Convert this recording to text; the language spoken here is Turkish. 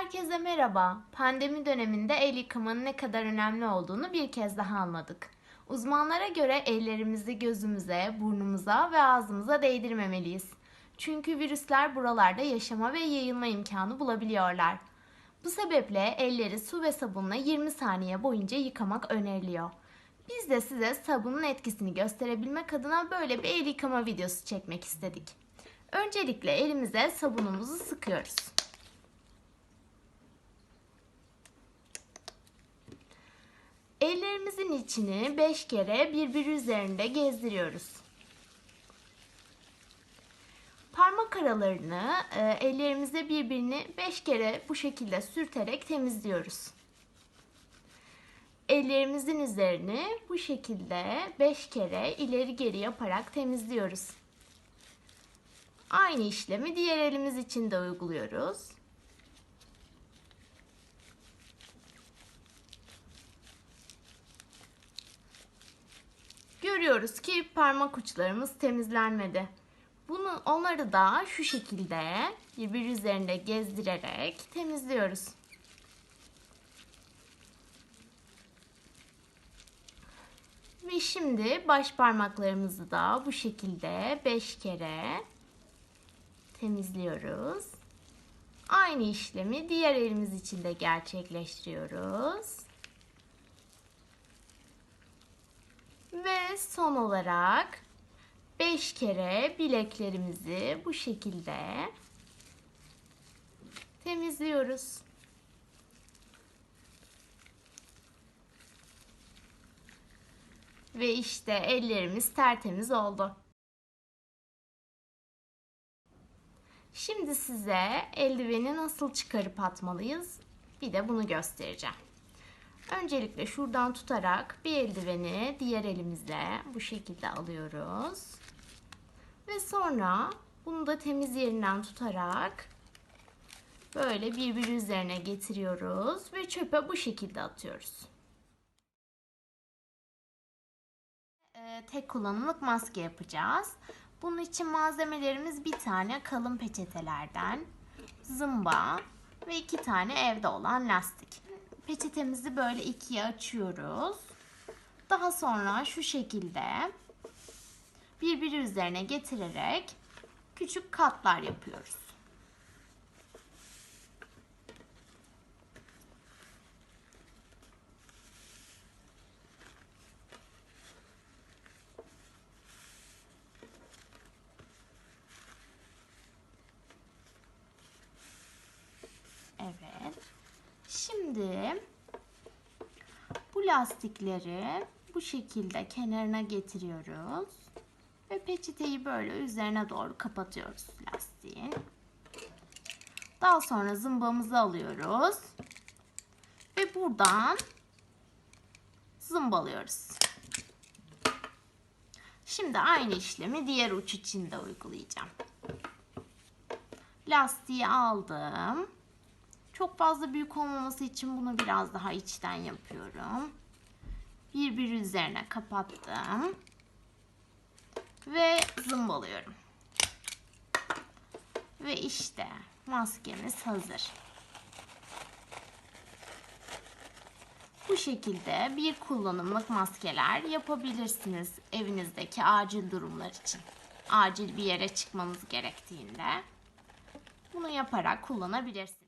Herkese merhaba. Pandemi döneminde el yıkamanın ne kadar önemli olduğunu bir kez daha anladık. Uzmanlara göre ellerimizi gözümüze, burnumuza ve ağzımıza değdirmemeliyiz. Çünkü virüsler buralarda yaşama ve yayılma imkanı bulabiliyorlar. Bu sebeple elleri su ve sabunla 20 saniye boyunca yıkamak öneriliyor. Biz de size sabunun etkisini gösterebilmek adına böyle bir el yıkama videosu çekmek istedik. Öncelikle elimize sabunumuzu sıkıyoruz. Ellerimizin içini 5 kere birbiri üzerinde gezdiriyoruz. Parmak aralarını e, ellerimize birbirini 5 kere bu şekilde sürterek temizliyoruz. Ellerimizin üzerini bu şekilde 5 kere ileri geri yaparak temizliyoruz. Aynı işlemi diğer elimiz için de uyguluyoruz. Görüyoruz ki parmak uçlarımız temizlenmedi. Bunu onları da şu şekilde birbiri üzerinde gezdirerek temizliyoruz. Ve şimdi baş parmaklarımızı da bu şekilde 5 kere temizliyoruz. Aynı işlemi diğer elimiz için de gerçekleştiriyoruz. Ve son olarak 5 kere bileklerimizi bu şekilde temizliyoruz. Ve işte ellerimiz tertemiz oldu. Şimdi size eldiveni nasıl çıkarıp atmalıyız bir de bunu göstereceğim. Öncelikle şuradan tutarak bir eldiveni diğer elimizle bu şekilde alıyoruz. Ve sonra bunu da temiz yerinden tutarak böyle birbiri üzerine getiriyoruz ve çöpe bu şekilde atıyoruz. Ee, tek kullanımlık maske yapacağız. Bunun için malzemelerimiz bir tane kalın peçetelerden, zımba ve iki tane evde olan lastik. Peçetemizi böyle ikiye açıyoruz. Daha sonra şu şekilde birbiri üzerine getirerek küçük katlar yapıyoruz. Şimdi bu lastikleri bu şekilde kenarına getiriyoruz. Ve peçeteyi böyle üzerine doğru kapatıyoruz lastiğin. Daha sonra zımbamızı alıyoruz. Ve buradan zımbalıyoruz. Şimdi aynı işlemi diğer uç için de uygulayacağım. Lastiği aldım. Çok fazla büyük olmaması için bunu biraz daha içten yapıyorum. Birbiri üzerine kapattım. Ve zımbalıyorum. Ve işte maskemiz hazır. Bu şekilde bir kullanımlık maskeler yapabilirsiniz evinizdeki acil durumlar için. Acil bir yere çıkmanız gerektiğinde bunu yaparak kullanabilirsiniz.